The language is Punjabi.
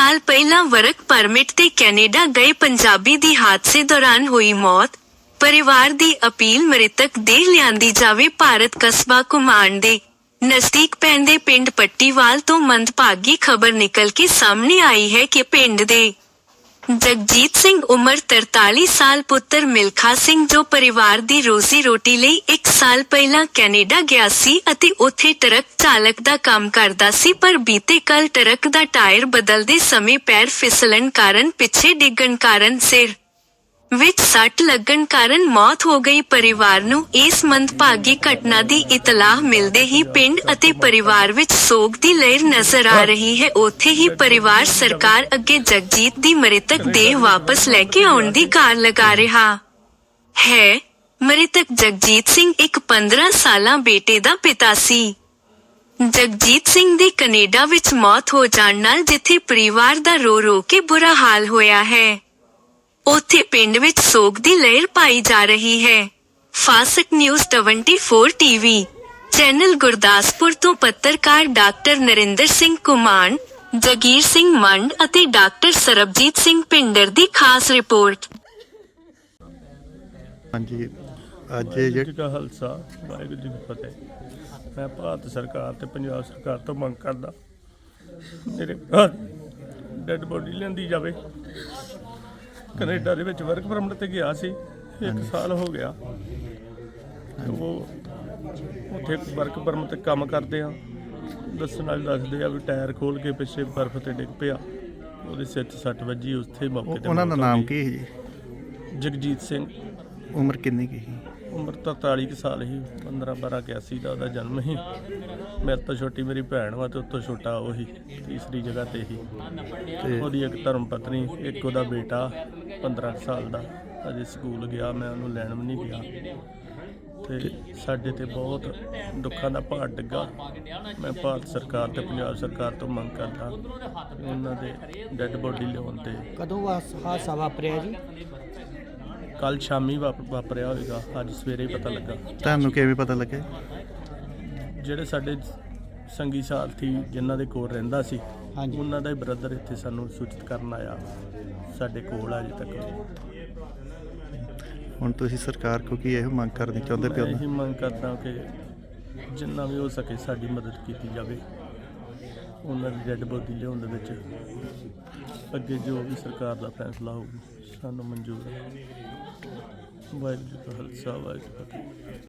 ਸਾਲ ਪਹਿਲਾਂ ਵਰਕ ਪਰਮਿਟ ਤੇ ਕੈਨੇਡਾ ਗਏ ਪੰਜਾਬੀ ਦੀ ਹਾਦਸੇ ਦੌਰਾਨ ਹੋਈ ਮੌਤ। ਪਰਿਵਾਰ ਦੀ ਅਪੀਲ ਮ੍ਰਿਤਕ ਦੇਹ ਲਿਆਂਦੀ ਜਾਵੇ ਭਾਰਤ ਕਸਬਾ ਕੁਮਾਨ ਦੇ। ਨਜ਼ਦੀਕ ਪੈਂਦੇ ਪਿੰਡ ਪੱਟੀਵਾਲ ਤੋਂ ਮੰਦਭਾਗੀ ਖਬਰ ਨਿਕਲ ਕੇ ਸਾਹਮਣੇ ਆਈ ਹੈ ਕਿ ਪਿੰਡ ਦੇ ਜਗਜੀਤ ਸਿੰਘ ਉਮਰ 43 ਸਾਲ, ਪੁੱਤਰ ਮਿਲਖਾ ਸਿੰਘ ਜੋ ਪਰਿਵਾਰ ਦੀ ਰੋਜ਼ੀ ਰੋਟੀ ਲਈ 1 ਸਾਲ ਪਹਿਲਾਂ ਕੈਨੇਡਾ ਗਿਆ ਸੀ ਅਤੇ ਉੱਥੇ ਟਰੱਕ ਚਾਲਕ ਦਾ ਕੰਮ ਕਰਦਾ ਸੀ, ਪਰ ਬੀਤੇ ਕੱਲ ਟਰੱਕ ਦਾ ਟਾਇਰ ਬਦਲਦੇ ਸਮੇਂ ਪੈਰ ਫਿਸਲਣ ਕਾਰਨ ਪਿੱਛੇ ਡਿੱਗਣ ਕਾਰਨ ਸਿਰ ਵਿੱਚ ਸੱਟ ਲੱਗਣ ਕਾਰਨ ਮੌਤ ਹੋ ਗਈ। ਪਰਿਵਾਰ ਨੂੰ ਇਸ ਮੰਦਭਾਗੀ ਘਟਨਾ ਦੀ ਇਤਲਾਹ ਮਿਲਦੇ ਹੀ ਪਿੰਡ ਅਤੇ ਪਰਿਵਾਰ ਵਿੱਚ ਸੋਗ ਦੀ ਲਹਿਰ ਨਜ਼ਰ ਆ ਰਹੀ ਹੈ। ਉੱਥੇ ਹੀ ਪਰਿਵਾਰ ਸਰਕਾਰ ਅੱਗੇ ਜਗਜੀਤ ਦੀ ਮ੍ਰਿਤਕ ਦੇਹ ਵਾਪਸ ਲੈ ਕੇ ਆਉਣ ਦੀ ਕਾਰ ਲਗਾ ਰਿਹਾ ਹੈ। ਮ੍ਰਿਤਕ ਜਗਜੀਤ ਸਿੰਘ ਇੱਕ 15 ਸਾਲਾਂ ਬੇਟੇ ਦਾ ਪਿਤਾ ਸੀ। ਜਗਜੀਤ ਸਿੰਘ ਦੀ ਕੈਨੇਡਾ ਵਿੱਚ ਮੌਤ ਹੋ ਜਾਣ ਨਾਲ ਜਿੱਥੇ ਪਰਿਵਾਰ ਦਾ ਰੋ ਰੋ ਕੇ ਬੁਰਾ ਹਾਲ ਹੋਇਆ ਹੈ। ਉੱਥੇ ਪਿੰਡ ਵਿੱਚ ਸੋਗ ਦੀ ਲਹਿਰ ਪਾਈ ਜਾ ਰਹੀ ਹੈ। ਫਾਸਕ ਨਿਊਜ਼ 24 ਟੀਵੀ। ਚੈਨਲ ਗੁਰਦਾਸਪੁਰ ਤੋਂ ਪੱਤਰਕਾਰ ਡਾਕਟਰ ਨਰਿੰਦਰ ਸਿੰਘ ਕੁਮਾਨ ਜਗੀਰ ਸਿੰਘ ਮੰਡ ਅਤੇ ਡਾਕਟਰ ਸਰਬਜੀਤ ਸਿੰਘ ਪਿੰਡਰ ਦੀ ਖਾਸ ਰਿਪੋਰਟ। ਹਾਂਜੀ ਅੱਜ ਜਿਹੜੀ ਕਾ ਖਾਲਸਾ ਵਾਹਿਗੁਰੂ ਜੀ ਕੀ ਫਤਿਹ। ਮੈਂ ਭਾਰਤ ਸਰਕਾਰ ਤੇ ਪੰਜਾਬ ਸਰਕਾਰ ਤੋਂ ਮੰਗ ਕਰਦਾ ਮੇਰੇ ਘਰ ਡੈਡ ਬੋਡੀ ਲੈਂਦੀ ਜਾਵੇ। ਕੈਨੇਡਾ ਦੇ ਵਿੱਚ ਵਰਕ ਪਰਮਿਟ ਤੇ ਗਿਆ ਸੀ ਇੱਕ ਸਾਲ ਹੋ ਗਿਆ। ਉਹ ਉੱਥੇ ਵਰਕ ਪਰਮਿਟ ਤੇ ਕੰਮ ਕਰਦੇ ਆ। ਦੱਸਣ ਵਾਲੇ ਦੱਸਦੇ ਆ ਵੀ ਟਾਇਰ ਖੋਲ ਕੇ ਪਿੱਛੇ ਬਰਫ਼ ਤੇ ਡਿੱਗ ਪਿਆ। ਉਹਦੇ ਸਿਰ 'ਚ ਸੱਟ ਵੱਜੀ ਉੱਥੇ ਮੌਕੇ ਤੇ ਉਹਨਾਂ ਦਾ ਮੌਤ ਹੋ ਨਾਮ ਗਈ। ਕੀ ਹੈ ਜੀ? ਜਗਜੀਤ ਸਿੰਘ। ਉਮਰ ਕਿੰਨੀ ਕੀ ਸੀ? ਉਮਰ ਤਾਂ 43 ਕੁ ਸਾਲ ਹੀ 15 12 81 ਦਾ ਉਹਦਾ ਜਨਮ ਸੀ। ਮੇਰੇ ਤੋਂ ਛੋਟੀ ਮੇਰੀ ਭੈਣ ਵਾ ਤੇ ਉਸ ਤੋਂ ਛੋਟਾ ਉਹੀ ਤੀਸਰੀ ਜਗ੍ਹਾ ਤੇ ਹੀ ਤੇ ਉਹਦੀ ਇੱਕ ਧਰਮ ਪਤਨੀ ਇੱਕ ਉਹਦਾ ਬੇਟਾ 15 ਕੁ ਸਾਲ ਦਾ। ਅਜੇ ਸਕੂਲ ਗਿਆ ਮੈਂ ਉਹਨੂੰ ਲੈਣ ਵੀ ਨਹੀਂ ਗਿਆ। ਤੇ ਸਾਡੇ ਤੇ ਬਹੁਤ ਦੁੱਖਾਂ ਦਾ ਭਾਰ ਡਿੱਗਾ। ਮੈਂ ਭਾਰਤ ਸਰਕਾਰ ਤੇ ਪੰਜਾਬ ਸਰਕਾਰ ਤੋਂ ਮੰਗ ਕਰਦਾ ਕਿ ਉਹਨਾਂ ਦੇ ਡੈੱਡ ਬੋਡੀ ਲਿਆਉਣ ਤੇ। ਕਦੋਂ ਹਾਦਸਾ ਵਾਪਰਿਆ ਜੀ? ਕੱਲ ਸ਼ਾਮੀ ਵਾਪ- ਵਾਪਰਿਆ ਹੋਵੇਗਾ ਅੱਜ ਸਵੇਰੇ ਹੀ ਪਤਾ ਲੱਗਾ। ਤੁਹਾਨੂੰ ਕਿਵੇਂ ਪਤਾ ਲੱਗਿਆ? ਜਿਹੜੇ ਸਾਡੇ ਸੰਗੀ ਸਾਥੀ ਜਿਨ੍ਹਾਂ ਦੇ ਕੋਲ ਰਹਿੰਦਾ ਸੀ ਹਾਂਜੀ। ਉਹਨਾਂ ਦਾ ਹੀ ਬ੍ਰਦਰ ਇੱਥੇ ਸਾਨੂੰ ਸੂਚਿਤ ਕਰਨ ਆਇਆ ਸਾਡੇ ਕੋਲ ਆ ਅਜੇ ਤੱਕ। ਹੁਣ ਤੁਸੀਂ ਸਰਕਾਰ ਕੋ ਕੀ ਇਹੋ ਮੰਗ ਕਰਨੀ ਚਾਹੁੰਦੇ ਮੈਂ ਪਿਓ ਇਹੀ ਮੰਗ ਕਰਦਾ ਕਿ ਜਿੰਨਾ ਵੀ ਹੋ ਸਕੇ ਸਾਡੀ ਮਦਦ ਕੀਤੀ ਜਾਵੇ। ਉਹਨਾਂ ਦੀ ਡੈੱਡ ਬੋਡੀ ਲਿਆਉਣ ਦੇ ਵਿੱਚ ਅੱਗੇ ਜੋ ਵੀ ਸਰਕਾਰ ਦਾ ਫੈਸਲਾ ਹੋਊ ਸਾਨੂੰ ਮਨਜ਼ੂਰ ਹੈ ਵਾਹਿਗੁਰੂ ਜੀ ਕਾ ਖਾਲਸਾ ਵਾਹਿਗੁਰੂ ਜੀ ਕੀ ਫਤਿਹ।